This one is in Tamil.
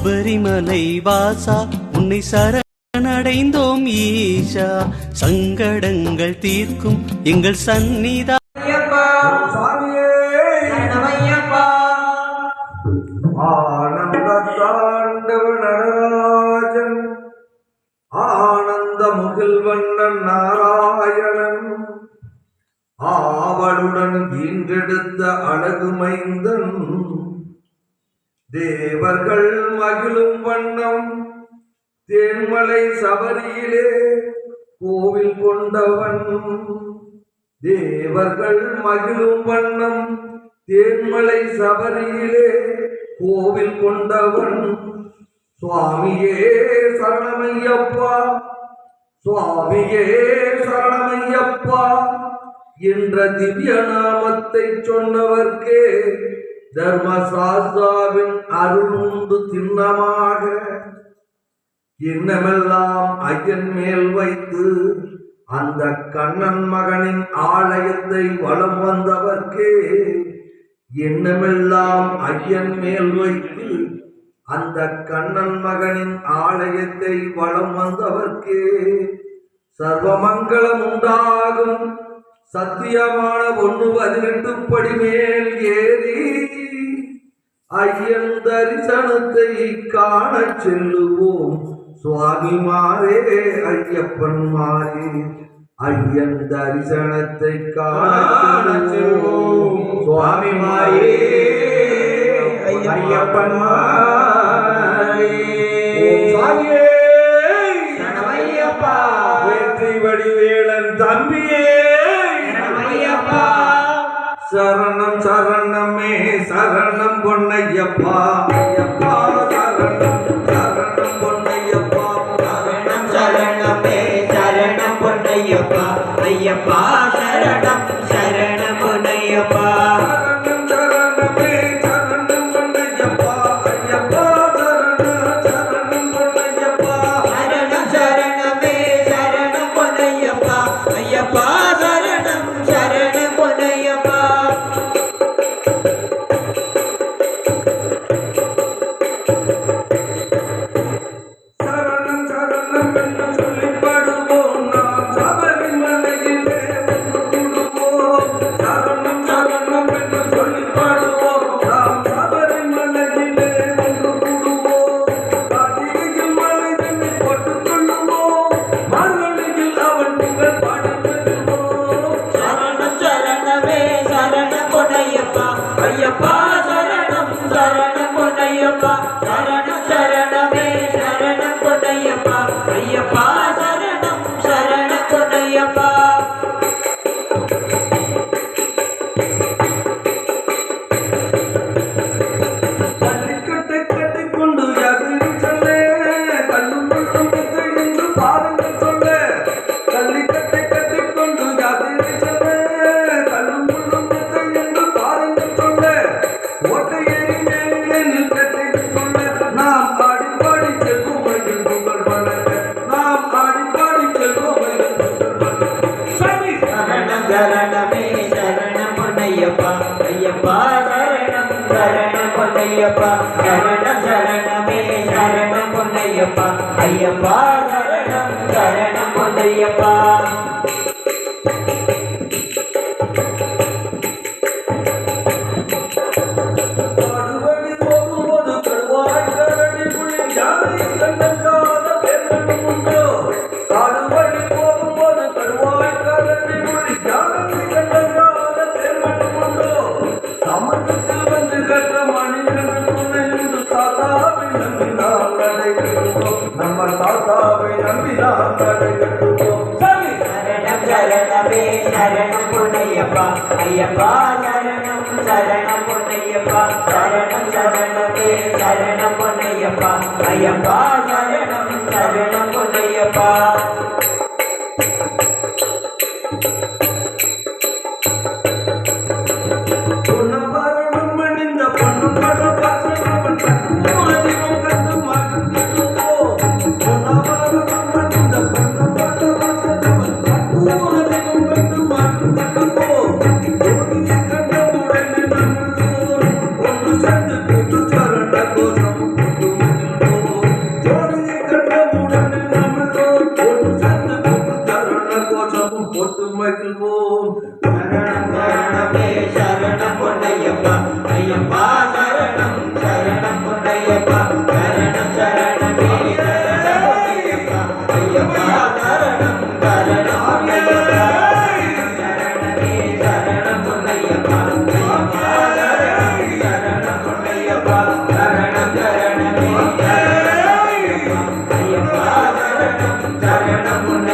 சபரிமலை வாசா உன்னை சரணடைந்தோம் ஈஷா. சங்கடங்கள் தீர்க்கும் எங்கள் சந்நிதா. ஆனந்த தாண்டவ நடராஜன் ஆனந்த முகில்வண்ணன் நாராயணன். ஆவலுடன் ஈன்றெடுத்த அழகு மைந்தன் தேவர்கள் மகிழும் வண்ணம் தேன்மலை சபரியிலே கோவில் கொண்டவன். தேவர்கள் மகிழும் வண்ணம் தேன்மலை சபரியிலே கோவில் கொண்டவன். சுவாமியே சரணமையப்பா சுவாமியே சரணமையப்பா என்ற திவ்ய நாமத்தை சொன்னவர்க்கே தர்மசாஸ்தாவின் அருள் உண்டு திண்ணமாக இன்னமெல்லாம் ஐயன் மேல் வைத்து அந்த கண்ணன் மகனின் ஆலயத்தை வளம் வந்தவர்க்கே எண்ணமெல்லாம் ஐயன் மேல் வைத்து அந்த கண்ணன் மகனின் ஆலயத்தை வளம் வந்தவர்க்கே. சர்வமங்கலம் உண்டாகும். சத்தியமான ஒன்று பதினெட்டு படி மேல் ஏறி ஐயன் தரிசனத்தை காணச் செல்லுவோம். சுவாமிமாரே ஐயப்பன் மாறே ஐயன் தரிசனத்தை காணச் செல்லுவோம். சுவாமிமாரே ஐயப்பன் மாறே. சாமியே சரணமையப்பா வெற்றி வடிவேலன் தம்பியே. சரணம் சரணமே சரணம் பொன்னையப்பா. பொன்னையப்பா சரணம் சரணமே சரணம் பொன்னையப்பா. ஐயப்பா சரணம் சரணம் பொன்னையப்பா. நம்பி கட்டுவோம். நம்ம தாத்தாவை நம்பி நாம் நடைபெறுவோம் சரி. சரணம் சரணமே சரணம் பொன்னையப்பா. ஐயப்பா சரணம் சரணம் பொன்னையப்பா. சரணம் சரணமே சரணம் பொன்னையப்பா. ஐயப்பா சரணம் சரணம் பொன்னையப்பா. ஐயப்பா சரணம் சரணம் ஐயப்பா சரணம் சரணம் ஐயப்பா ஐயப்பா சரணம் சரணம்